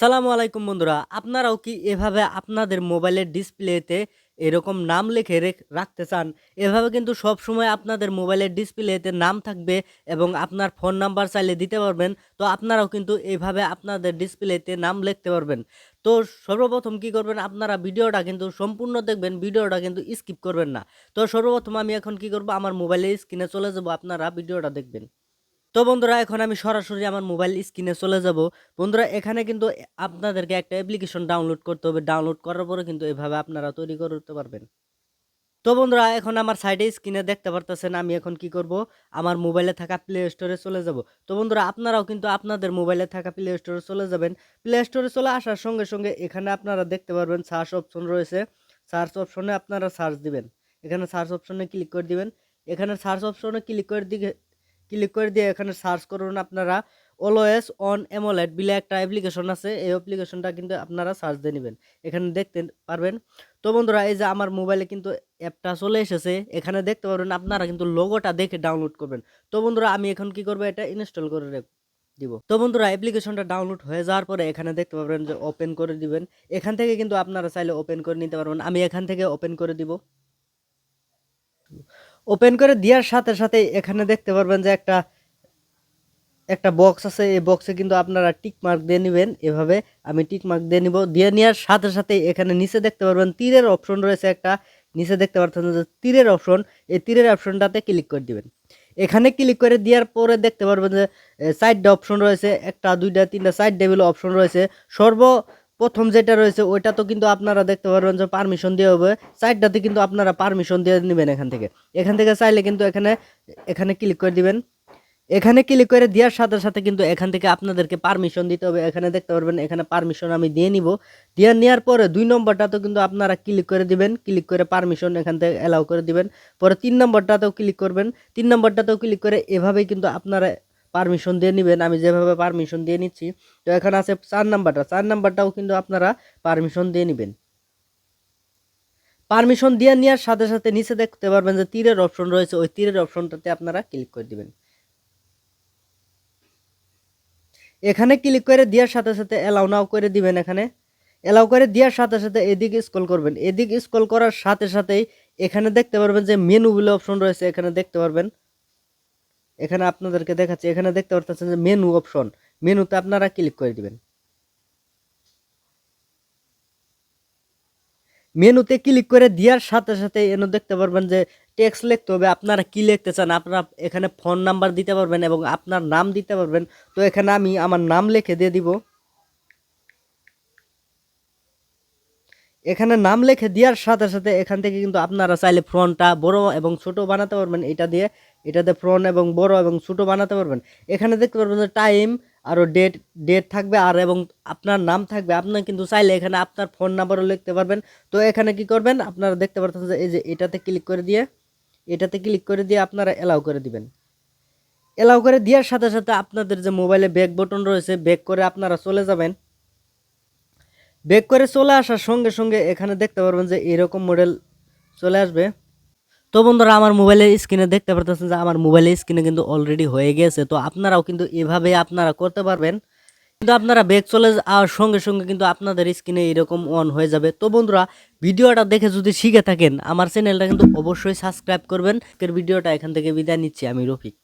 আসসালামু আলাইকুম বন্ধুরা, আপনারাও কি এভাবে আপনাদের মোবাইলের ডিসপ্লেতে এরকম নাম লিখে রেখ- রাখতে চান? এভাবে কিন্তু সব সময় আপনাদের মোবাইলের ডিসপ্লেতে নাম থাকবে এবং আপনার ফোন নাম্বার চাইলে দিতে পারবেন। তো আপনারাও কিন্তু এইভাবে আপনাদের ডিসপ্লেতে নাম লিখতে পারবেন। তো সর্বপ্রথম কি করবেন, আপনারা ভিডিওটা কিন্তু সম্পূর্ণ দেখবেন, ভিডিওটা কিন্তু স্কিপ করবেন না। তো সর্বপ্রথম আমি এখন কি করব, আমার মোবাইলের স্ক্রিনে চলে যাব, আপনারা ভিডিওটা দেখবেন। তো বন্ধুরা, এখন আমি সরাসরি আমার মোবাইল স্ক্রিনে চলে যাব। বন্ধুরা, এখানে কিন্তু আপনাদেরকে একটা অ্যাপ্লিকেশন ডাউনলোড করতে হবে। ডাউনলোড করার পরে কিন্তু এভাবে আপনারা তৈরি করতে পারবেন। তো বন্ধুরা, এখন আমার সাইডে স্ক্রিনে দেখতে পারতেছেন আমি এখন কি করব? আমার মোবাইলে থাকা প্লে স্টোরে চলে যাব। তো বন্ধুরা, আপনারাও কিন্তু আপনাদের মোবাইলে থাকা প্লে স্টোরে চলে যাবেন। প্লে স্টোরে চলে আসার সঙ্গে সঙ্গে এখানে আপনারা দেখতে পারবেন সার্চ অপশন রয়েছে। সার্চ অপশনে আপনারা সার্চ দিবেন। এখানে সার্চ অপশনে ক্লিক করে দিবেন। এখানে সার্চ অপশনে ক্লিক করে দিকে ক্লিক করে দিয়ে এখানে সার্চ করুন আপনারা অলওয়েজ অন এমোলেট বিলে একটা অ্যাপ্লিকেশন আছে। এই অ্যাপ্লিকেশনটা কিন্তু আপনারা সার্চ দিয়ে নেবেন। এখানে দেখতে পারবেন। তো বন্ধুরা, এই যে আমার মোবাইলে কিন্তু অ্যাপটা চলে এসেছে। এখানে দেখতে পারবেন আপনারা কিন্তু লোগোটা দেখে ডাউনলোড করবেন। তো বন্ধুরা, আমি এখন কি করব, এটা ইনস্টল করে দিব। তো বন্ধুরা, অ্যাপ্লিকেশনটা ডাউনলোড হয়ে যাওয়ার পরে এখানে দেখতে পারবেন যে ওপেন করে দিবেন। এখান থেকে কিন্তু আপনারা চাইলে ওপেন করে নিতে পারবেন। আমি এখান থেকে ওপেন করে দিব। ওপেন করে দেওয়ার সাথে সাথে এখানে দেখতে পারবেন যে একটা একটা বক্স আছে। এই বক্সে কিন্তু আপনারা টিক মার্ক দিয়ে নেবেন। এভাবে আমি টিক মার্ক দিয়ে নিব। দিয়ে নেওয়ার সাথে সাথে এখানে নিচে দেখতে পারবেন তীরের অপশন রয়েছে একটা। নিচে দেখতে পারতেন যে তীরের অপশন এই তীরের অপশনটাতে ক্লিক করে দিবেন। এখানে ক্লিক করে দেওয়ার পরে দেখতে পারবেন যে সাইডটা অপশন রয়েছে, একটা, দুইটা, তিনটা সাইড টেবিল অপশন রয়েছে। সর্ব প্রথম যেটা রয়েছে, ওইটা তো কিন্তু আপনারা দেখতে পারবেন যে পারমিশন দিয়ে হবে। সাইডটাতে কিন্তু আপনারা পারমিশন দিয়ে নেবেন এখান থেকে। এখান থেকে চাইলে কিন্তু এখানে এখানে ক্লিক করে দিবেন। এখানে ক্লিক করে দেওয়ার সাথে সাথে কিন্তু এখান থেকে আপনাদেরকে পারমিশন দিতে হবে। এখানে দেখতে পারবেন, এখানে পারমিশন আমি দিয়ে নিব। দিয়ে নেওয়ার পরে দুই নম্বরটাতে কিন্তু আপনারা ক্লিক করে দিবেন। ক্লিক করে পারমিশন এখান থেকে অ্যালাউ করে দিবেন। পরে তিন নম্বরটাতেও ক্লিক করবেন। তিন নম্বরটাতেও ক্লিক করে এভাবেই কিন্তু আপনারা পারমিশন দিয়ে নেবেন, আমি যেভাবে পারমিশন দিয়ে নিচ্ছি, তো এখানে আছে চার নাম্বারটা, চার নাম্বারটাও কিন্তু আপনারা পারমিশন দিয়ে নেবেন। পারমিশন দিয়ে নেওয়ার সাথে সাথে নিচে দেখতে পারবেন যে তীরের অপশন রয়েছে, ওই তীরের অপশনটাতে আপনারা ক্লিক করে দিবেন। এখানে ক্লিক করে দেওয়ার সাথে সাথে অ্যালাউ নাও করে দিবেন এখানে। অ্যালাউ করে দেওয়ার সাথে সাথে এদিকে স্ক্রল করবেন। এদিক স্ক্রল করার সাথে সাথেই এখানে দেখতে পারবেন যে মেনু বলে অপশন রয়েছে, এখানে দেখতে পারবেন। এখানে আপনাদেরকে দেখাচ্ছি, এখানে দেখতে পারতেছেন যে মেনু অপশন মেনুতে আপনারা ক্লিক করে দিবেন। মেনুতে ক্লিক করে দেওয়ার সাথে সাথে এনে দেখতে পারবেন যে টেক্সট লিখতে হবে, আপনারা কি লিখতে চান? আপনারা এখানে ফোন নাম্বার দিতে পারবেন এবং আপনার নাম দিতে পারবেন। তো এখানে আমি আমার নাম লিখে দিয়ে দিব। এখানে নাম লিখে দেওয়ার সাথে সাথে এখান থেকে কিন্তু আপনারা চাইলে ফ্রন্টটা বড় এবং ছোট বানাতে পারবেন। এটা দিয়ে, এটাতে ফ্রন্ট এবং বড় এবং ছোট বানাতে পারবেন। এখানে দেখতে পারবেন যে টাইম আরও ডেট ডেট থাকবে আর এবং আপনার নাম থাকবে। আপনার কিন্তু চাইলে এখানে আপনার ফোন নাম্বারও লিখতে পারবেন। তো এখানে কি করবেন? আপনারা দেখতে পারতেন যে এই যে এটাতে ক্লিক করে দিয়ে, এটাতে ক্লিক করে দিয়ে আপনারা অ্যালাউ করে দিবেন। অ্যালাউ করে দেওয়ার সাথে সাথে আপনাদের যে মোবাইলে ব্যাক বটন রয়েছে ব্যাক করে আপনারা চলে যাবেন। ব্যাক করে চলে আসার সঙ্গে সঙ্গে এখানে দেখতে পারবেন যে এরকম মডেল চলে আসবে। তো বন্ধুরা, আমার মোবাইলের স্ক্রিনে দেখতে পারতেছেন যে আমার মোবাইলের স্ক্রিনে কিন্তু অলরেডি হয়ে গেছে। তো আপনারাও কিন্তু এভাবে আপনারা করতে পারবেন। কিন্তু আপনারা ব্যাক চলে যাওয়ার সঙ্গে সঙ্গে কিন্তু আপনাদের স্ক্রিনে এরকম অন হয়ে যাবে। তো বন্ধুরা, ভিডিওটা দেখে যদি শিখে থাকেন, আমার চ্যানেলটা কিন্তু অবশ্যই সাবস্ক্রাইব করবেন। ভিডিওটা এখান থেকে বিদায় নিচ্ছি, আমি রফিক।